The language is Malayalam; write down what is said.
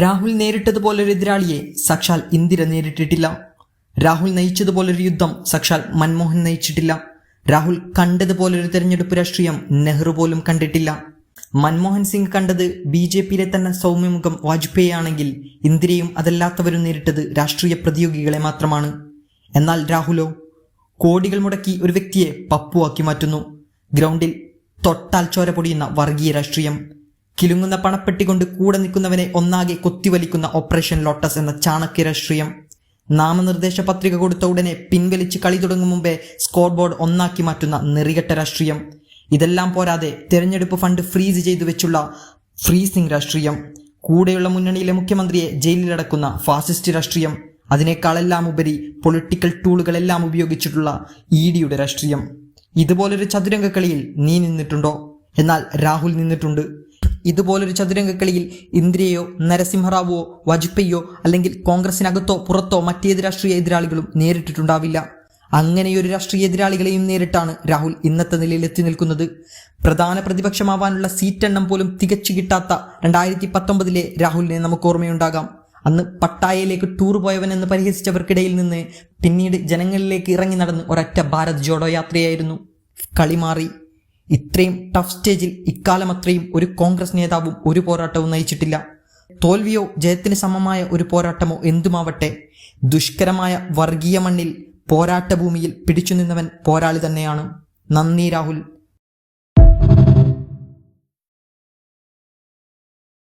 രാഹുൽ നേരിട്ടതുപോലൊരു എതിരാളിയെ സാക്ഷാൽ ഇന്ദിര നേരിട്ടിട്ടില്ല. രാഹുൽ നയിച്ചതുപോലൊരു യുദ്ധം സാക്ഷാൽ മൻമോഹൻ നയിച്ചിട്ടില്ല. രാഹുൽ കണ്ടതുപോലൊരു തെരഞ്ഞെടുപ്പ് രാഷ്ട്രീയം നെഹ്റു പോലും കണ്ടിട്ടില്ല. മൻമോഹൻ സിംഗ് കണ്ടത് ബി ജെ പിയിലെ തന്നെ സൗമ്യമുഖം വാജ്പേയി ആണെങ്കിൽ ഇന്ദിരയും അതല്ലാത്തവരും നേരിട്ടത് രാഷ്ട്രീയ പ്രതിയോഗികളെ മാത്രമാണ്. എന്നാൽ രാഹുലോ കോടികൾ മുടക്കി ഒരു വ്യക്തിയെ പപ്പുവാക്കി മാറ്റുന്നു. ഗ്രൗണ്ടിൽ തൊട്ടാൽ ചോര പൊടിയുന്ന വർഗീയ രാഷ്ട്രീയം. കിലുങ്ങുന്ന പണപ്പെട്ടി കൊണ്ട് കൂടെ നിൽക്കുന്നവനെ ഒന്നാകെ കൊത്തിവലിക്കുന്ന ഓപ്പറേഷൻ ലോട്ടസ് എന്ന ചാണക്യ രാഷ്ട്രീയം നാമനിർദ്ദേശ പത്രിക കൊടുത്ത ഉടനെ പിൻവലിച്ച് കളി തുടങ്ങും മുമ്പേ സ്കോർ ബോർഡ് ഒന്നാക്കി മാറ്റുന്ന നെറികെട്ട രാഷ്ട്രീയം ഇതെല്ലാം പോരാതെ തെരഞ്ഞെടുപ്പ് ഫണ്ട് ഫ്രീസ് ചെയ്തു വെച്ചുള്ള ഫ്രീസിംഗ് രാഷ്ട്രീയം. കൂടെയുള്ള മുന്നണിയിലെ മുഖ്യമന്ത്രിയെ ജയിലിലടക്കുന്ന ഫാസിസ്റ്റ് രാഷ്ട്രീയം അതിനേക്കാളെല്ലാം ഉപരി പൊളിറ്റിക്കൽ ടൂളുകളെല്ലാം ഉപയോഗിച്ചിട്ടുള്ള ഇ ഡിയുടെ രാഷ്ട്രീയം. ഇതുപോലൊരു ചതുരംഗ കളിയിൽ നീ നിന്നിട്ടുണ്ടോ? എന്നാൽ രാഹുൽ നിന്നിട്ടുണ്ട്. ഇതുപോലൊരു ചതുരംഗ കളിയിൽ ഇന്ദിരയോ നരസിംഹറാവുവോ വാജ്പേയിയോ അല്ലെങ്കിൽ കോൺഗ്രസിനകത്തോ പുറത്തോ മറ്റേത് രാഷ്ട്രീയ എതിരാളികളും നേരിട്ടിട്ടുണ്ടാവില്ല. അങ്ങനെയൊരു രാഷ്ട്രീയ എതിരാളികളെയും നേരിട്ടാണ് രാഹുൽ ഇന്നത്തെ നിലയിൽ എത്തി നിൽക്കുന്നത്. പ്രധാന പ്രതിപക്ഷമാവാനുള്ള സീറ്റെണ്ണം പോലും തികച്ചു കിട്ടാത്ത രണ്ടായിരത്തി പത്തൊമ്പതിലെ രാഹുലിനെ നമുക്ക് ഓർമ്മയുണ്ടാകാം. അന്ന് പട്ടായയിലേക്ക് ടൂർ പോയവൻ എന്ന് പരിഹസിച്ചവർക്കിടയിൽ നിന്ന് പിന്നീട് ജനങ്ങളിലേക്ക് ഇറങ്ങി നടന്ന് ഒരൊറ്റ ഭാരത് ജോഡോ യാത്രയായിരുന്നു. കളി മാറി. ഇത്രയും ടഫ് സ്റ്റേജിൽ ഇക്കാലം അത്രയും ഒരു കോൺഗ്രസ് നേതാവും ഒരു പോരാട്ടവും നയിച്ചിട്ടില്ല. തോൽവിയോ ജയത്തിന് സമമായ ഒരു പോരാട്ടമോ എന്തുമാവട്ടെ ദുഷ്കരമായ വർഗീയ മണ്ണിൽ പോരാട്ട ഭൂമിയിൽ പിടിച്ചു നിന്നവൻ പോരാളി തന്നെയാണ്. നന്ദി രാഹുൽ.